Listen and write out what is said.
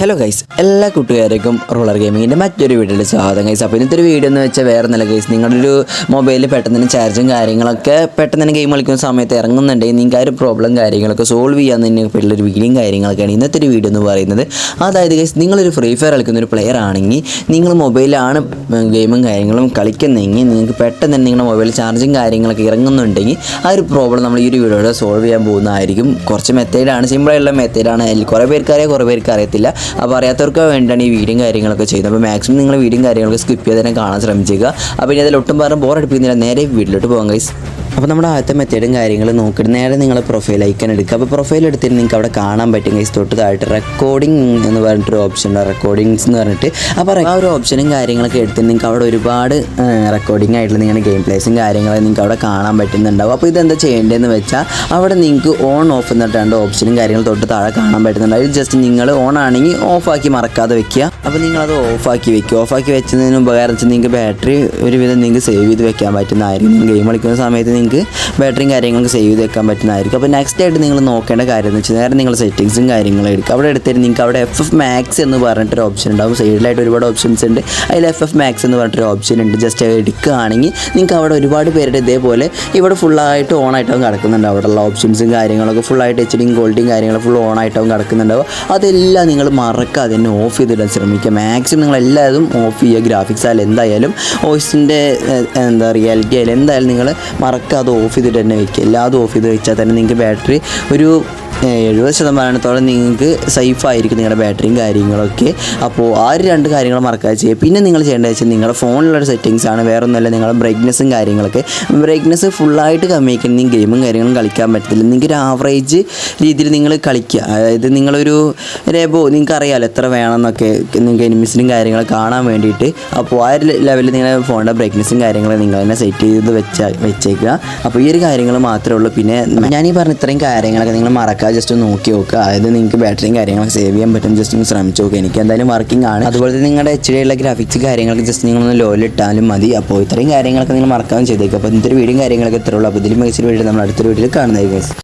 Hello guys എല്ലാ കൂട്ടുകാർക്കും roller ഗെയിമിങ്ങിന്റെ മറ്റൊരു വീഡിയോയിൽ സ്വാഗതം ഗൈസ് അപ്പോൾ ഇന്നത്തെ ഒരു വീഡിയോ എന്ന് വെച്ചാൽ വേറെ നല്ല ഗൈസ് നിങ്ങളുടെ ഒരു മൊബൈലിൽ പെട്ടെന്ന് തന്നെ ചാർജും കാര്യങ്ങളൊക്കെ പെട്ടെന്ന് തന്നെ ഗെയിം കളിക്കുന്ന സമയത്ത് ഇറങ്ങുന്നുണ്ടെങ്കിൽ നിങ്ങൾക്ക് ആ ഒരു പ്രോബ്ലം കാര്യങ്ങളൊക്കെ സോൾവ് ചെയ്യാൻ തന്നെ ഉള്ളൊരു വീഡിയോയും കാര്യങ്ങളൊക്കെയാണ് ഇന്നത്തെ ഒരു വീഡിയോ എന്ന് പറയുന്നത്. അതായത് ഗൈസ് നിങ്ങളൊരു ഫ്രീ ഫയർ കളിക്കുന്ന ഒരു പ്ലെയർ ആണെങ്കിൽ നിങ്ങൾ മൊബൈലാണ് ഗെയിമും കാര്യങ്ങളും കളിക്കുന്നതെങ്കിൽ നിങ്ങൾക്ക് പെട്ടെന്ന് തന്നെ നിങ്ങളുടെ മൊബൈൽ ചാർജും കാര്യങ്ങളൊക്കെ ഇറങ്ങുന്നുണ്ടെങ്കിൽ ആ ഒരു പ്രോബ്ലം നമ്മൾ ഈ ഒരു വീഡിയോയിൽ സോൾവ് ചെയ്യാൻ പോകുന്നതായിരിക്കും. കുറച്ച് മെത്തേഡാണ് സിമ്പിളായിട്ടുള്ള മെത്തേഡാണ് കുറേ പേർക്ക് കുറേ പേർക്ക് അറിയത്തില്ല. അപ്പോൾ അറിയാത്തവർക്ക് വേണ്ടിയാണ് ഈ വീഡിയോയും കാര്യങ്ങളൊക്കെ ചെയ്യുന്നത്. അപ്പോൾ മാക്സിമം നിങ്ങൾ വീഡിയോയും കാര്യങ്ങളൊക്കെ സ്കിപ്പ് ചെയ്ത് തന്നെ കാണാൻ ശ്രമിച്ചേക്കുക. അപ്പോൾ ഇനി അതിൽ ഒട്ടും പറഞ്ഞ് ബോർ അടിപ്പിക്കുന്നില്ല. നേരെ വീട്ടിലോട്ട് പോകാം ഗൈസ് അപ്പോൾ നമ്മുടെ ആദ്യത്തെ മെത്തേഡും കാര്യങ്ങളും നോക്കിയിട്ട് നേരെ നിങ്ങൾ പ്രൊഫൈൽ ഐക്കൺ എടുക്കുക. അപ്പോൾ പ്രൊഫൈൽ എടുത്തിട്ട് നിങ്ങൾക്ക് അവിടെ കാണാൻ പറ്റും ഗൈസ് തൊട്ട് താഴെ റെക്കോർഡിംഗ് എന്ന് പറഞ്ഞിട്ടൊരു ഓപ്ഷൻ ഉണ്ട്. റെക്കോർഡിങ്സ് എന്ന് പറഞ്ഞിട്ട്. അപ്പോൾ ആ ഒരു ഓപ്ഷനും കാര്യങ്ങളൊക്കെ എടുത്തിട്ട് നിങ്ങൾക്ക് അവിടെ ഒരുപാട് റെക്കോർഡിംഗ് ആയിട്ടുള്ള നിങ്ങളുടെ ഗെയിം പ്ലേസും കാര്യങ്ങളും നിങ്ങൾക്ക് അവിടെ കാണാൻ പറ്റുന്നുണ്ടാവും. അപ്പോൾ ഇതെന്താ ചെയ്യേണ്ടതെന്ന് വെച്ചാൽ അവിടെ നിങ്ങൾക്ക് ഓൺ ഓഫ് എന്നിട്ട് രണ്ട് ഓപ്ഷനും കാര്യങ്ങളും തൊട്ട് താഴെ കാണാൻ പറ്റുന്നുണ്ടാവും. അതിൽ ജസ്റ്റ് നിങ്ങൾ ഓൺ ആണെങ്കിൽ ഓഫാക്കി മറക്കാതെ വെക്കുക. അപ്പോൾ നിങ്ങളത് ഓഫാക്കി വെക്കുക. ഓഫാക്കി വെച്ചതിന് ഉപകാരം വെച്ചാൽ നിങ്ങൾക്ക് ബാറ്ററി ഒരുവിധം നിങ്ങൾക്ക് സേവ് ചെയ്ത് വെക്കാൻ പറ്റുന്നതായിരിക്കും ഗെയിം കളിക്കുന്ന സമയത്ത് നിങ്ങൾക്ക് ബാറ്ററിയും കാര്യങ്ങളൊക്കെ സേവ് ചെയ്ത് വെക്കാൻ പറ്റുന്നതായിരിക്കും. അപ്പോൾ നെക്സ്റ്റ് ആയിട്ട് നിങ്ങൾ നോക്കേണ്ട കാര്യം എന്ന് വെച്ചാൽ നേരെ നിങ്ങൾ സെറ്റിങ്സും കാര്യങ്ങളും എടുക്കുക. അവിടെ എടുത്തിട്ട് നിങ്ങൾക്ക് അവിടെ എഫ് എഫ് മാക്സ് എന്ന് പറഞ്ഞിട്ടൊരു ഓപ്ഷൻ ഉണ്ടാവും. സൈഡിലായിട്ട് ഒരുപാട് ഓപ്ഷൻസ് ഉണ്ട്. അതിൽ എഫ് എഫ് മാക്സ് എന്ന് പറഞ്ഞിട്ടൊരു ഓപ്ഷൻ ഉണ്ട്. ജസ്റ്റ് എടുക്കുകയാണെങ്കിൽ നിങ്ങൾക്ക് അവിടെ ഒരുപാട് പേരുടെ ഇതേപോലെ ഇവിടെ ഫുള്ളായിട്ട് ഓൺ ആയിട്ടാവും കിടക്കുന്നുണ്ട് അവിടെയുള്ള ഓപ്ഷൻസും കാര്യങ്ങളൊക്കെ ഫുള്ളായിട്ട് എച്ച് ഡിയും ക്വാളിറ്റിയും കാര്യങ്ങളും ഫുൾ ഓൺ ആയിട്ടാവും കിടക്കുന്നുണ്ടാവും. അതെല്ലാം നിങ്ങൾ മറക്കാതെ തന്നെ ഓഫ് ചെയ്തിടാൻ ശ്രമിക്കുക. മാക്സിമം നിങ്ങൾ എല്ലാതും ഓഫ് ചെയ്യുക. ഗ്രാഫിക്സ് ആയാലും എന്തായാലും വോയിസിന്റെ എന്താ റിയാലിറ്റി ആയാലും എന്തായാലും നിങ്ങൾ മറക്കാതെ ഓഫ് ചെയ്തിട്ട് തന്നെ വെക്കുക. എല്ലാതും ഓഫ് ചെയ്ത് വെച്ചാൽ തന്നെ നിങ്ങൾക്ക് ബാറ്ററി ഒരു എഴുപത് ശതമാനത്തോളം നിങ്ങൾക്ക് സേഫ് ആയിരിക്കും നിങ്ങളുടെ ബാറ്ററിയും കാര്യങ്ങളൊക്കെ. അപ്പോൾ ആ ഒരു രണ്ട് കാര്യങ്ങൾ മറക്കാതെ ചെയ്യുക. പിന്നെ നിങ്ങൾ ചെയ്യേണ്ടത് വെച്ചാൽ നിങ്ങളുടെ ഫോണിലുള്ള സെറ്റിങ്സ് ആണ് വേറെ ഒന്നുമല്ല നിങ്ങളുടെ ബ്രൈറ്റ്നസ്സും കാര്യങ്ങളൊക്കെ. ബ്രൈറ്റ്നസ് ഫുള്ളായിട്ട് കമ്മിയാക്കണമെങ്കിൽ ഗെയിമും കാര്യങ്ങളും കളിക്കാൻ പറ്റത്തില്ല. നിങ്ങൾക്ക് ഒരു ആവറേജ് രീതിയിൽ നിങ്ങൾ കളിക്കുക. അതായത് നിങ്ങളൊരു രേബോ നിങ്ങൾക്ക് അറിയാമല്ലോ എത്ര വേണമെന്നൊക്കെ നിങ്ങൾക്ക് എനിമിസിനും കാര്യങ്ങളും കാണാൻ വേണ്ടിയിട്ട്. അപ്പോൾ ആ ഒരു ലെവലിൽ നിങ്ങളുടെ ഫോണിന്റെ ബ്രൈറ്റ്നസ്സും കാര്യങ്ങളും നിങ്ങൾ തന്നെ സെറ്റ് ചെയ്ത് വെച്ച വെച്ചേക്കുക. അപ്പോൾ ഈ ഒരു കാര്യങ്ങൾ മാത്രമേ ഉള്ളൂ. പിന്നെ ഞാൻ ഈ പറഞ്ഞ ഇത്രയും കാര്യങ്ങളൊക്കെ നിങ്ങൾ മറക്കാതെ ജസ്റ്റ് ഒന്ന് നോക്കി നോക്കുക അതായത് നിങ്ങൾക്ക് ബാറ്ററിയും കാര്യങ്ങളൊക്കെ സേവ് ചെയ്യാൻ പറ്റും. ജസ്റ്റ് ഒന്ന് ശ്രമിച്ചു നോക്കുക എനിക്ക് എന്തായാലും വർക്കിംഗ് ആണ്. അതുപോലെ തന്നെ നിങ്ങളുടെ എച്ച് ഡി ഉള്ള ഗ്രാഫിക്സ് കാര്യങ്ങളൊക്കെ ജസ്റ്റ് നിങ്ങളൊന്ന് ലോയിലിട്ടാലും മതി. അപ്പോൾ ഇത്രയും കാര്യങ്ങളൊക്കെ നിങ്ങൾ മറക്കാൻ ചെയ്തേക്കും. അപ്പോൾ ഇന്നത്തെ വീഡിയോ കാര്യങ്ങളൊക്കെ ഇത്രയുള്ളൂ അപ്പോൾ ഇതിൽ മികച്ച വീഡിയോ നമ്മൾ അടുത്തൊരു വീഡിയോയിൽ കാണുന്നതായിരിക്കും